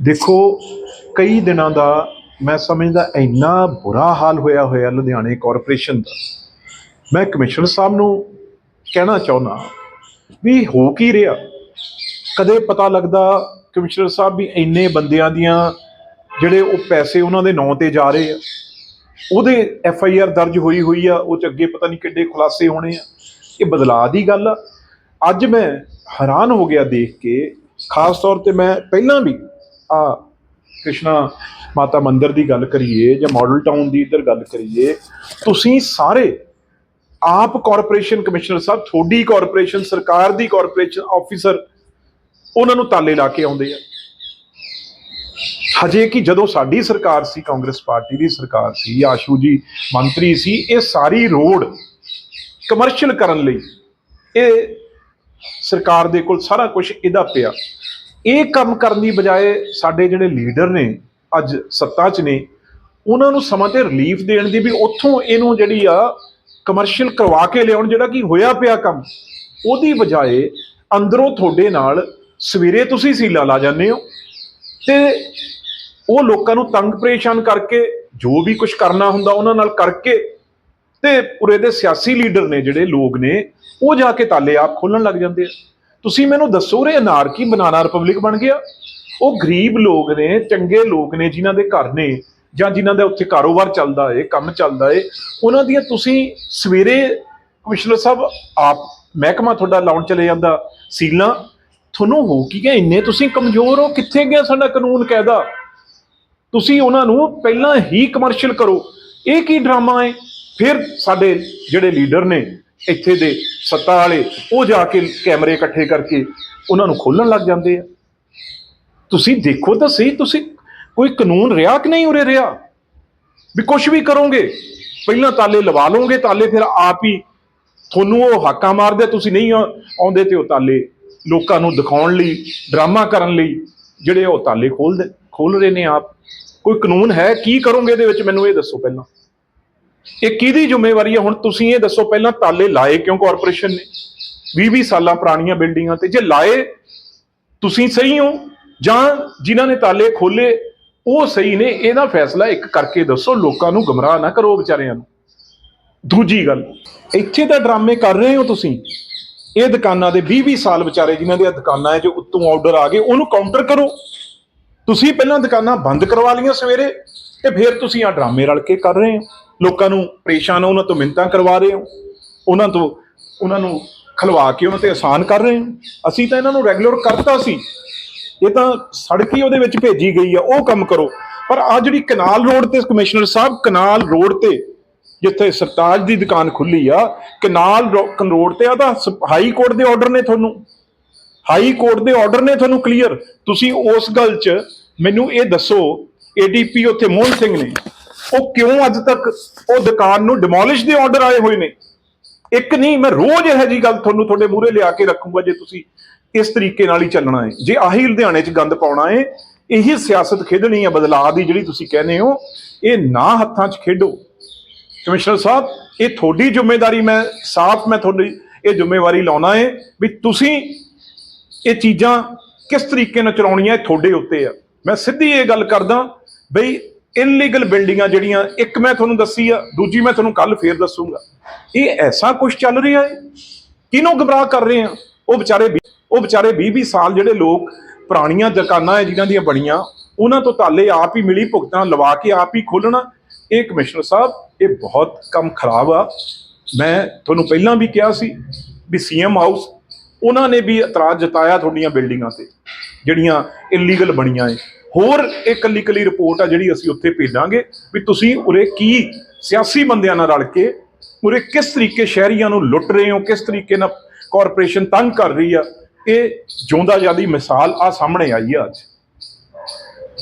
ਦੇਖੋ, ਕਈ ਦਿਨਾਂ ਦਾ ਮੈਂ ਸਮਝਦਾ ਇੰਨਾ ਬੁਰਾ ਹਾਲ ਹੋਇਆ ਹੋਇਆ ਲੁਧਿਆਣੇ ਕਾਰਪੋਰੇਸ਼ਨ ਦਾ। ਮੈਂ ਕਮਿਸ਼ਨਰ ਸਾਹਿਬ ਨੂੰ ਕਹਿਣਾ ਚਾਹੁੰਦਾ ਵੀ ਹੋ ਕੀ ਰਿਹਾ? ਕਦੇ ਪਤਾ ਲੱਗਦਾ ਕਮਿਸ਼ਨਰ ਸਾਹਿਬ ਵੀ ਇੰਨੇ ਬੰਦਿਆਂ ਦੀਆਂ ਜਿਹੜੇ ਉਹ ਪੈਸੇ ਉਹਨਾਂ ਦੇ ਨਾਂ ਤੇ ਜਾ ਰਹੇ ਆ, ਉਹਦੇ ਐਫ ਆਈ ਆਰ ਦਰਜ ਹੋਈ ਹੋਈ ਆ, ਉਹ ਚ ਅੱਗੇ ਪਤਾ ਨਹੀਂ ਕਿੱਡੇ ਖੁਲਾਸੇ ਹੋਣੇ ਆ। ਇਹ ਬਦਲਾਅ ਦੀ ਗੱਲ ਆ। ਅੱਜ ਮੈਂ ਹੈਰਾਨ ਹੋ ਗਿਆ ਦੇਖ ਕੇ, ਖਾਸ ਤੌਰ ਤੇ ਮੈਂ ਪਹਿਲਾਂ ਵੀ ਆ ਕ੍ਰਿਸ਼ਨਾ, ਮਾਤਾ ਮੰਦਿਰ ਦੀ ਗੱਲ ਕਰੀਏ ਜਾਂ ਮਾਡਲ ਟਾਊਨ ਦੀ ਇੱਧਰ ਗੱਲ ਕਰੀਏ, ਤੁਸੀਂ ਸਾਰੇ ਆਪ ਕਾਰਪੋਰੇਸ਼ਨ ਕਮਿਸ਼ਨਰ ਸਾਹਿਬ ਥੋੜੀ ਕਾਰਪੋਰੇਸ਼ਨ ਸਰਕਾਰ ਦੀ ਕਾਰਪੋਰੇਸ਼ਨ ਆਫੀਸਰ ਉਹਨਾਂ ਨੂੰ ਤਾਲੇ ਲਾ ਕੇ ਆਉਂਦੇ ਆ। ਹਜੇ ਕਿ ਜਦੋਂ ਸਾਡੀ ਸਰਕਾਰ ਸੀ, ਕਾਂਗਰਸ ਪਾਰਟੀ ਦੀ ਸਰਕਾਰ ਸੀ, ਆਸ਼ੂ ਜੀ ਮੰਤਰੀ ਸੀ, ਇਹ ਸਾਰੀ ਰੋਡ ਕਮਰਸ਼ੀਅਲ ਕਰਨ ਲਈ ਇਹ ਸਰਕਾਰ ਦੇ ਕੋਲ ਸਾਰਾ ਕੁਝ ਇਹਦਾ ਪਿਆ। ਇਹ ਕੰਮ ਕਰਨ ਦੀ ਬਜਾਏ ਸਾਡੇ ਜਿਹੜੇ ਲੀਡਰ ਨੇ, ਅੱਜ ਸੱਤਾ 'ਚ ਨੇ, ਉਹਨਾਂ ਨੂੰ ਸਮਾਂ ਤੇ ਰਿਲੀਫ ਦੇਣ ਦੀ ਵੀ ਉੱਥੋਂ ਇਹਨੂੰ ਜਿਹੜੀ ਆ ਕਮਰਸ਼ੀਅਲ ਕਰਵਾ ਕੇ ਲਿਆਉਣ ਜਿਹੜਾ ਕੀ ਹੋਇਆ ਪਿਆ ਕੰਮ, ਉਹਦੀ ਬਜਾਏ ਅੰਦਰੋਂ ਤੁਹਾਡੇ ਨਾਲ ਸਵੇਰੇ ਤੁਸੀਂ ਸੀਲਾ ਲਾ ਜਾਂਦੇ ਹੋ ਤੇ ਉਹ ਲੋਕਾਂ ਨੂੰ ਤੰਗ ਪਰੇਸ਼ਾਨ ਕਰਕੇ ਜੋ ਵੀ ਕੁਝ ਕਰਨਾ ਹੁੰਦਾ ਉਹਨਾਂ ਨਾਲ ਕਰਕੇ ਤੇ ਪੂਰੇ ਦੇ ਸਿਆਸੀ ਲੀਡਰ ਨੇ ਜਿਹੜੇ ਲੋਕ ਨੇ, ਉਹ ਜਾ ਕੇ ਤਾਲੇ ਆਪ ਖੋਲਣ ਲੱਗ ਜਾਂਦੇ ਆ। ਤੁਸੀਂ ਮੈਨੂੰ ਦੱਸੋ ਰੇ ਅਨਾਰ ਕੀ ਬਨਾਨਾ ਰਿਪਬਲਿਕ ਬਣ ਗਿਆ? ਉਹ ਗਰੀਬ ਲੋਕ ਨੇ, ਚੰਗੇ ਲੋਕ ਨੇ ਜਿਨ੍ਹਾਂ ਦੇ ਘਰ ਨੇ ਜਾਂ ਜਿਨ੍ਹਾਂ ਦਾ ਉੱਥੇ ਕਾਰੋਬਾਰ ਚੱਲਦਾ ਏ, ਕੰਮ ਚੱਲਦਾ ਏ, ਉਹਨਾਂ ਦੀਆਂ ਤੁਸੀਂ ਸਵੇਰੇ ਕਮਿਸ਼ਨਰ ਸਾਹਿਬ ਆਪ ਮਹਿਕਮਾ ਤੁਹਾਡਾ ਲਾਉਣ ਚਲੇ ਜਾਂਦਾ, ਸੀਲਾਂ। ਤੁਹਾਨੂੰ ਹੋ ਕੀ ਗਿਆ? ਇੰਨੇ ਤੁਸੀਂ ਕਮਜ਼ੋਰ ਹੋ, ਕਿੱਥੇ ਗਿਆ ਸਾਡਾ ਕਾਨੂੰਨ ਕਾਇਦਾ ਤੁਸੀਂ ਉਹਨਾਂ ਨੂੰ ਪਹਿਲਾਂ ਹੀ ਕਮਰਸ਼ੀਅਲ ਕਰੋ। ਇਹ ਕੀ ਡਰਾਮਾ ਹੈ ਫਿਰ ਸਾਡੇ ਜਿਹੜੇ ਲੀਡਰ ਨੇ ਇੱਥੇ ਦੇ ਸੱਤਾ ਵਾਲੇ ਉਹ ਜਾ ਕੇ ਕੈਮਰੇ ਇਕੱਠੇ ਕਰਕੇ ਉਹਨਾਂ ਨੂੰ ਖੋਲਣ ਲੱਗ ਜਾਂਦੇ ਆ। ਤੁਸੀਂ ਦੇਖੋ ਤਾਂ ਸਹੀ, ਤੁਸੀਂ ਕੋਈ ਕਾਨੂੰਨ ਰਿਹਾ ਕਿ ਨਹੀਂ ਉਰੇ ਰਿਹਾ? ਵੀ ਕੁਝ ਵੀ ਕਰੋਗੇ, ਪਹਿਲਾਂ ਤਾਲੇ ਲਵਾ ਲਓਗੇ ਤਾਲੇ, ਫਿਰ ਆਪ ਹੀ ਤੁਹਾਨੂੰ ਉਹ ਹਾਕਾਂ ਮਾਰਦੇ, ਤੁਸੀਂ ਨਹੀਂ ਆ- ਆਉਂਦੇ ਤੇ ਉਹ ਤਾਲੇ ਲੋਕਾਂ ਨੂੰ ਦਿਖਾਉਣ ਲਈ, ਡਰਾਮਾ ਕਰਨ ਲਈ ਜਿਹੜੇ ਉਹ ਤਾਲੇ ਖੋਲਦੇ ਖੋਲ ਰਹੇ ਨੇ ਆਪ। ਕੋਈ ਕਾਨੂੰਨ ਹੈ? ਕੀ ਕਰੋਗੇ ਇਹਦੇ ਵਿੱਚ? ਮੈਨੂੰ ਇਹ ਦੱਸੋ ਪਹਿਲਾਂ। ਇਹ ਕਿਹਦੀ ਜ਼ਿੰਮੇਵਾਰੀ ਹੈ? ਹੁਣ ਤੁਸੀਂ ਇਹ ਦੱਸੋ, ਪਹਿਲਾਂ ਤਾਲੇ ਲਾਏ ਕਿਉਂ ਕਾਰਪੋਰੇਸ਼ਨ ਨੇ? 20 20 ਸਾਲਾਂ ਪੁਰਾਣੀਆਂ ਬਿਲਡਿੰਗਾਂ ਤੇ ਜੇ ਲਾਏ, ਤੁਸੀਂ ਸਹੀ ਹੋ? ਜਾਂ ਜਿਨ੍ਹਾਂ ਨੇ ਤਾਲੇ ਖੋਲੇ ਉਹ ਸਹੀ ਨੇ? ਇਹਦਾ ਫੈਸਲਾ ਇੱਕ ਕਰਕੇ ਦੱਸੋ, ਲੋਕਾਂ ਨੂੰ ਗਮਰਾਹ ਨਾ ਕਰੋ ਵਿਚਾਰਿਆਂ ਨੂੰ। ਦੂਜੀ ਗੱਲ, ਇੱਥੇ ਤਾਂ ਡਰਾਮੇ ਕਰ ਰਹੇ ਹੋ ਤੁਸੀਂ। ਇਹ ਦੁਕਾਨਾਂ ਦੇ 20 20 ਸਾਲ ਵਿਚਾਰੇ ਜਿਨ੍ਹਾਂ ਦੀਆਂ ਦੁਕਾਨਾਂ ਹੈ, ਜੋ ਉੱਤੋਂ ਆਰਡਰ ਆ ਗਏ, ਉਹਨੂੰ ਕਾਊਂਟਰ ਕਰੋ। ਤੁਸੀਂ ਪਹਿਲਾਂ ਦੁਕਾਨਾਂ ਬੰਦ ਕਰਵਾ ਲਈਆਂ ਸਵੇਰੇ। ਤੇ ਫਿਰ ਤੁਸੀਂ ਆ ਡਰਾਮੇ ਰਲ ਕੇ ਕਰ ਰਹੇ ਹੋ। ਲੋਕਾਂ ਨੂੰ ਪਰੇਸ਼ਾਨ ਉਹਨਾਂ ਤੋਂ ਮਿੰਤਾਂ ਕਰਵਾ ਰਹੇ ਹੋ। ਉਹਨਾਂ ਤੋਂ, ਉਹਨਾਂ ਨੂੰ ਖਲਵਾ ਕੇ ਉਹਨਾਂ ਤੇ ਆਸਾਨ ਕਰ ਰਹੇ ਹੋ। ਅਸੀਂ ਤਾਂ ਇਹਨਾਂ ਨੂੰ ਰੈਗੂਲਰ ਕਰਤਾ ਸੀ। ਇਹ ਤਾਂ ਸੜਕ ਹੀ ਉਹਦੇ ਵਿੱਚ ਭੇਜੀ ਗਈ ਆ, ਉਹ ਕੰਮ ਕਰੋ। ਪਰ ਆ ਜਿਹੜੀ ਕਨਾਲ ਰੋਡ ਤੇ ਕਮਿਸ਼ਨਰ ਸਾਹਿਬ, ਕਨਾਲ ਰੋਡ ਤੇ ਜਿੱਥੇ ਸਰਤਾਜ ਦੀ ਦੁਕਾਨ ਖੁੱਲੀ ਆ, ਕਨਾਲ ਰੋ- ਰੋਡ ਤੇ ਆ ਤਾਂ ਸ- ਹਾਈ ਕੋਰਟ ਦੇ ਆਰਡਰ ਨੇ ਤੁਹਾਨੂੰ। ਹਾਈ ਕੋਰਟ ਦੇ ਆਰਡਰ ਨੇ ਤੁਹਾਨੂੰ ਕਲੀਅਰ। ਤੁਸੀਂ ਉਸ ਗੱਲ 'ਚ ਮੈਨੂੰ ਇਹ ਦੱਸੋ ਏਡੀਪੀ ਉੱਥੇ ਮੋਹਨ ਸਿੰਘ ਨੇ। ਉਹ ਕਿਉਂ ਅੱਜ ਤੱਕ ਉਹ ਦੁਕਾਨ ਨੂੰ ਡਿਮੋਲਿਸ਼ ਦੇ ਆਰਡਰ ਆਏ ਹੋਏ ਨੇ? ਇੱਕ ਨਹੀਂ, ਮੈਂ ਰੋਜ਼ ਇਹੋ ਜੀ ਗੱਲ ਤੁਹਾਨੂੰ ਤੁਹਾਡੇ ਮੂਹਰੇ ਲਿਆ ਕੇ ਰੱਖੂੰਗਾ ਜੇ ਤੁਸੀਂ ਇਸ ਤਰੀਕੇ ਨਾਲ ਹੀ ਚੱਲਣਾ ਹੈ। ਜੇ ਆਹੀ ਲੁਧਿਆਣੇ 'ਚ ਗੰਦ ਪਾਉਣਾ ਹੈ, ਇਹੀ ਸਿਆਸਤ ਖੇਡਣੀ ਹੈ ਬਦਲਾਅ ਦੀ ਜਿਹੜੀ ਤੁਸੀਂ ਕਹਿੰਦੇ ਹੋ, ਇਹ ਨਾ ਹੱਥਾਂ 'ਚ ਖੇਡੋ। ਕਮਿਸ਼ਨਰ ਸਾਹਿਬ, ਇਹ ਤੁਹਾਡੀ ਜ਼ਿੰਮੇਵਾਰੀ ਮੈਂ ਸਾਫ਼ ਮੈਂ ਤੁਹਾਡੀ ਇਹ ਜ਼ਿੰਮੇਵਾਰੀ ਲਾਉਣਾ ਹੈ ਵੀ ਤੁਸੀਂ ਇਹ ਚੀਜ਼ਾਂ ਕਿਸ ਤਰੀਕੇ ਨਾਲ ਚਲਾਉਣੀਆਂ ਇਹ ਤੁਹਾਡੇ ਉੱਤੇ ਆ। ਮੈਂ ਸਿੱਧੀ ਇਹ ਗੱਲ ਕਰਦਾ ਬਈ ਇਨਲੀਗਲ ਬਿਲਡਿੰਗਾਂ ਜਿਹੜੀਆਂ, ਇੱਕ ਮੈਂ ਤੁਹਾਨੂੰ ਦੱਸੀ ਆ, ਦੂਜੀ ਮੈਂ ਤੁਹਾਨੂੰ ਕੱਲ ਫੇਰ ਦੱਸੂਗਾ। ਇਹ ਐਸਾ ਕੁਝ ਚੱਲ ਰਿਹਾ ਹੈ? ਕਿਹਨੂੰ ਗਮਰਾਹ ਕਰ ਰਹੇ ਆ? ਉਹ ਵਿਚਾਰੇ ਵੀਹ- ਉਹ ਵਿਚਾਰੇ 20 20 ਸਾਲ ਜਿਹੜੇ ਲੋਕ ਪੁਰਾਣੀਆਂ ਦੁਕਾਨਾਂ ਹੈ, ਜਿਨ੍ਹਾਂ ਦੀਆਂ ਬਣੀਆਂ, ਉਹਨਾਂ ਤੋਂ ਤਾਲੇ ਆਪ ਹੀ ਮਿਲੀ ਭੁਗਤਾਂ, ਲਵਾ ਕੇ ਆਪ ਹੀ ਖੋਲਣਾ ਇਹ ਕਮਿਸ਼ਨਰ ਸਾਹਿਬ, ਇਹ ਬਹੁਤ ਕੰਮ ਖਰਾਬ ਆ। ਮੈਂ ਤੁਹਾਨੂੰ ਪਹਿਲਾਂ ਵੀ ਕਿਹਾ ਸੀ ਵੀ ਸੀਐਮ ਹਾਊਸ, ਉਹਨਾਂ ਨੇ ਵੀ ਇਤਰਾਜ਼ ਜਤਾਇਆ ਤੁਹਾਡੀਆਂ ਬਿਲਡਿੰਗਾਂ ਤੇ, ਜਿਹੜੀਆਂ ਇਲੀਗਲ ਬਣੀਆਂ ਏ ਹੋਰ ਇਹ ਕੱਲੀ ਕੱਲੀ ਰਿਪੋਰਟ ਆ ਜਿਹੜੀ ਅਸੀਂ ਉੱਥੇ ਭੇਜਾਂਗੇ ਵੀ ਤੁਸੀਂ ਉਰੇ ਕੀ ਸਿਆਸੀ ਬੰਦਿਆਂ ਨਾਲ ਰਲ ਕੇ ਉਰੇ ਕਿਸ ਤਰੀਕੇ ਸ਼ਹਿਰੀਆਂ ਨੂੰ ਲੁੱਟ ਰਹੇ ਹੋ, ਕਿਸ ਤਰੀਕੇ ਨਾਲ ਕਾਰਪੋਰੇਸ਼ਨ ਤੰਗ ਕਰ ਰਹੀ ਆ, ਇਹ ਜਿਉਂਦਾ ਜਿਆਦੀ ਮਿਸਾਲ ਆ ਸਾਹਮਣੇ ਆਈ ਆ ਅੱਜ।